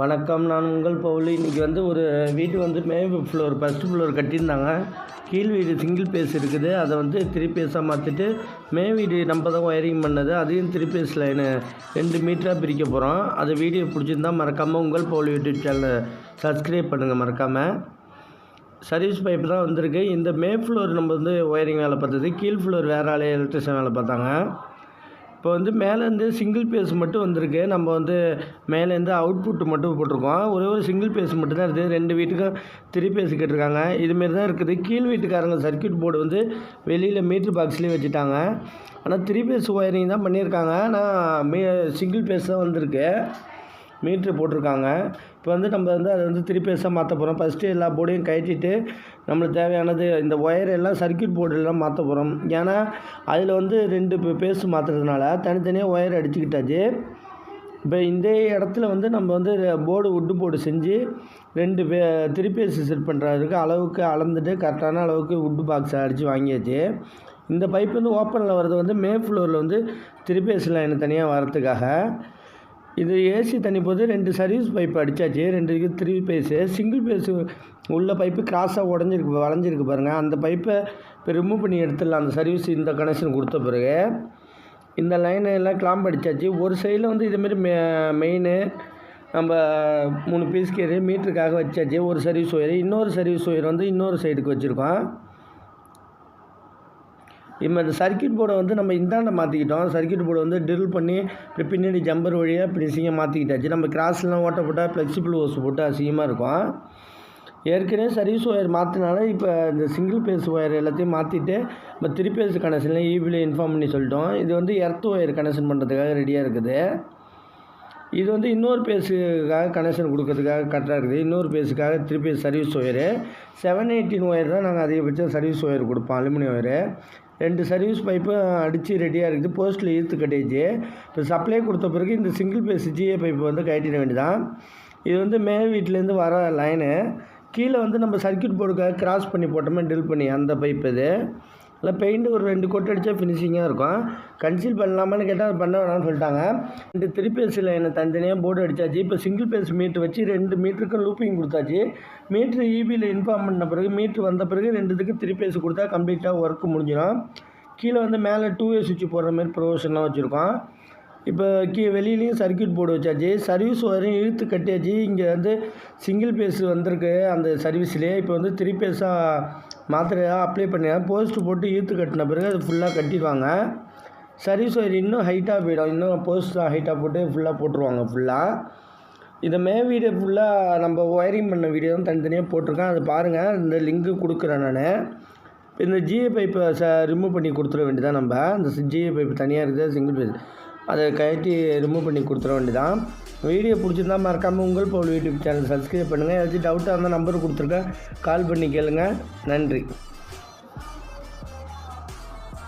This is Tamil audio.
வணக்கம். நான் உங்கள் பவுலி. இன்றைக்கி வந்து ஒரு வீடு வந்து மே ஃப்ளோர் ஃபஸ்ட் ஃப்ளோர் கட்டியிருந்தாங்க. கீழ் வீடு சிங்கிள் பேஸ் இருக்குது. அதை வந்து த்ரீ பேஸாக மாற்றிட்டு மே வீடு நம்ம தான் ஒயரிங் பண்ணது. அதையும் த்ரீ பேஸ் லைனு ரெண்டு மீட்டராக பிரிக்க போகிறோம் அது வீடியோ பிடிச்சிருந்தா மறக்காமல் உங்கள் பவுலி யூடியூப் சேனலை சப்ஸ்கிரைப் பண்ணுங்கள் மறக்காமல் சர்வீஸ் பைப் தான் வந்திருக்கு. இந்த மே ஃப்ளோர் நம்ம வந்து ஒயரிங் வேலை பார்த்தது. கீழ் ஃப்ளோர் வேறு ஆளே எலக்ட்ரிஷியன் வேலை பார்த்தாங்க. இப்போ வந்து மேலேருந்து சிங்கிள் பேஸ் மட்டும் வந்திருக்கு. நம்ம வந்து மேலேருந்து அவுட்புட் மட்டும் போட்டிருக்கோம். ஒரே ஒரு சிங்கிள் பேஸ் மட்டும் தான் இருக்குது. ரெண்டு வீட்டுக்கும் த்ரீ பேஸ் கேட்டிருக்காங்க. இதுமாரி தான் இருக்குது. கீழ் வீட்டுக்காரங்க சர்க்கியூட் போர்டு வந்து வெளியில் மீட்ரு பாக்ஸ்லேயே வச்சுட்டாங்க. ஆனால் த்ரீ பேஸ் ஒயரிங் தான் பண்ணியிருக்காங்க. ஆனால் மீ சிங்கிள் பேஸ் தான் வந்திருக்கு. மீட்ரு போட்டிருக்காங்க. இப்போ வந்து நம்ம வந்து அதை வந்து த்ரீ பேஸாக மாற்ற போகிறோம் ஃபஸ்ட்டு எல்லா போர்டையும் கழட்டிட்டு நம்மளுக்கு தேவையானது இந்த ஒயர் எல்லாம் சர்க்கியூட் போர்டெல்லாம் மாற்ற போகிறோம் ஏன்னா அதில் வந்து ரெண்டு பேஸ் மாற்றுறதுனால தனித்தனியாக ஒயர் அடிச்சுக்கிட்டாச்சு. இப்போ இந்த இடத்துல வந்து நம்ம வந்து போர்டு உட்டு போர்டு செஞ்சு ரெண்டு பே திருப்பேசி செட் பண்ணுறதுக்கு அளவுக்கு அளந்துட்டு கரெக்டான அளவுக்கு உட்டு பாக்ஸ் அடித்து வாங்கியாச்சு. இந்த பைப் வந்து ஓப்பனில் வர்றது வந்து மே ஃப்ளோரில் வந்து திருப்பேசி லைன் தனியாக வரத்துக்காக இது ஏசி தண்ணி போது ரெண்டு சர்வீஸ் பைப் அடித்தாச்சு ரெண்டு இது த்ரீ பேஸு சிங்கிள் பேஸு உள்ள பைப்பு கிராஸாக உடஞ்சிருக்கு வளைஞ்சிருக்கு பாருங்கள் அந்த பைப்பை இப்போ ரிமூவ் பண்ணி எடுத்துடலாம். அந்த சர்வீஸ் இந்த கனெக்ஷன் கொடுத்த பிறகு. இந்த லைனை எல்லாம் கிளாம்ப் அடித்தாச்சு ஒரு சைடில் வந்து இதுமாரி மெ மெயினு நம்ம மூணு பீஸ் கேரு மீட்டருக்காக வச்சாச்சு. ஒரு சர்வீஸ் ஒயர் இன்னொரு சர்வீஸ் ஒயர் வந்து இன்னொரு சைடுக்கு வச்சுருக்கோம். இப்போ இந்த சர்க்கியூட் போர்டை வந்து நம்ம இந்தாண்ட மாற்றிக்கிட்டோம் சர்க்கியூட் போர்டை வந்து ட்ரில் பண்ணி இப்படி பின்னாடி ஜம்பர் வழியாக இப்படி அசிங்கமாக மாற்றிக்கிட்டாச்சு நம்ம கிராஸ்லாம் ஓட்ட போட்டால் ஃப்ளெக்சிபிள் ஓஸ் போட்டு அசிங்கமாக இருக்கும். ஏற்கனவே சர்வீஸ் ஒயர் மாற்றினால இப்போ இந்த சிங்கிள் பேஸ் ஒயர் எல்லாத்தையும் மாற்றிட்டு நம்ம த்ரீ பேஸ் கனெக்ஷனில் ஈபியில் இன்ஃபார்ம் பண்ணி சொல்லிட்டோம். இது வந்து எர்த் ஒயர் கனெக்ஷன் பண்ணுறதுக்காக ரெடியாக இருக்குது. இது வந்து இன்னொரு பேஸுக்காக கனெக்ஷன் கொடுக்கறதுக்காக கரெக்டாக இருக்குது. இன்னொரு பேஸுக்காக திருப்பி service wire seven eighteen wire தான் நாங்கள் அதிகபட்சம் சர்வீஸ் ஒயர் கொடுப்போம் அலுமினியம் ஒயரு ரெண்டு சர்வீஸ் பைப்பும் அடித்து ரெடியாக இருக்குது. போஸ்ட்டில் ஈர்த்து கட்டிச்சு. இப்போ சப்ளை கொடுத்த பிறகு இந்த சிங்கிள் பேஸ் ஜிஏ பைப்பு வந்து கட்டிட வேண்டியதான் இது வந்து மேல் வீட்டிலேருந்து வர லைனு கீழே வந்து நம்ம சர்க்கியூட் போர்டுக்காக கிராஸ் பண்ணி போட்டோமே ட்ரில் பண்ணி அந்த பைப் இது. இல்லை பெயிண்ட் ஒரு ரெண்டு கொட்டு அடித்தா ஃபினிஷிங்காக இருக்கும். கன்சீல் பண்ணலாமான்னு கேட்டால் பண்ண வேணாம்னு சொல்லிட்டாங்க. ரெண்டு த்ரீ பேஸில் என்ன தனித்தனியாக போர்டு அடித்தாச்சு இப்போ சிங்கிள் பேஸ் மீட்ரு வச்சு ரெண்டு மீட்டருக்கும் லூப்பிங் கொடுத்தாச்சு. மீட்ரு இபியில் இன்ஃபார்ம் பண்ண பிறகு மீட்ரு வந்த பிறகு ரெண்டுத்துக்கு த்ரீ பேஸ் கொடுத்தா கம்ப்ளீட்டாக ஒர்க்கு முடிஞ்சிடும். கீழே வந்து மேலே டூ வே சுவிட்ச் போடுற மாதிரி ப்ரொவிஷன்லாம் வச்சுருக்கோம். இப்போ கீ வெளியிலையும் சர்க்கியூட் போர்டு வச்சாச்சு. சர்வீஸ் வரையும் இழுத்து கட்டியாச்சு. இங்கே வந்து சிங்கிள் பேஸ் வந்திருக்கு அந்த சர்வீஸ்லேயே இப்போ வந்து த்ரீ பேஸாக மாத்திரையாக அப்ளை பண்ணியா? போஸ்ட் போட்டு இழுத்து கட்டின பிறகு அது ஃபுல்லாக கட்டிடுவாங்க. சர்வீஸ் ஒயர் இன்னும் ஹைட்டாக போயிடும். இன்னும் போஸ்ட் ஹைட்டாக போட்டு ஃபுல்லாக போட்டுருவாங்க ஃபுல்லாக இதை மே வீடியோ ஃபுல்லாக நம்ம ஒயரிங் பண்ண வீடியோ தான் தனித்தனியாக போட்டிருக்கேன். அதை பாருங்கள் இந்த லிங்க்கு கொடுக்குறேன் நான். இந்த ஜிஏ பைப்பை ச ரிமூவ் பண்ணி கொடுத்துட வேண்டியதான் நம்ம. இந்த ஜிஏ பைப் தனியாக இருக்குது. சிங்கிள் பேஸ் அதை கழட்டி ரிமூவ் பண்ணி கொடுத்துட வேண்டியதான் வீடியோ பிடிச்சிருந்தா மறக்காமல் உங்கள் போல் யூடியூப் சேனல் சப்ஸ்கிரைப் பண்ணுங்கள் ஏதாச்சும் டவுட்டாக இருந்தால் நம்பர் கொடுத்துருக்கேன் கால் பண்ணி கேளுங்கள் நன்றி.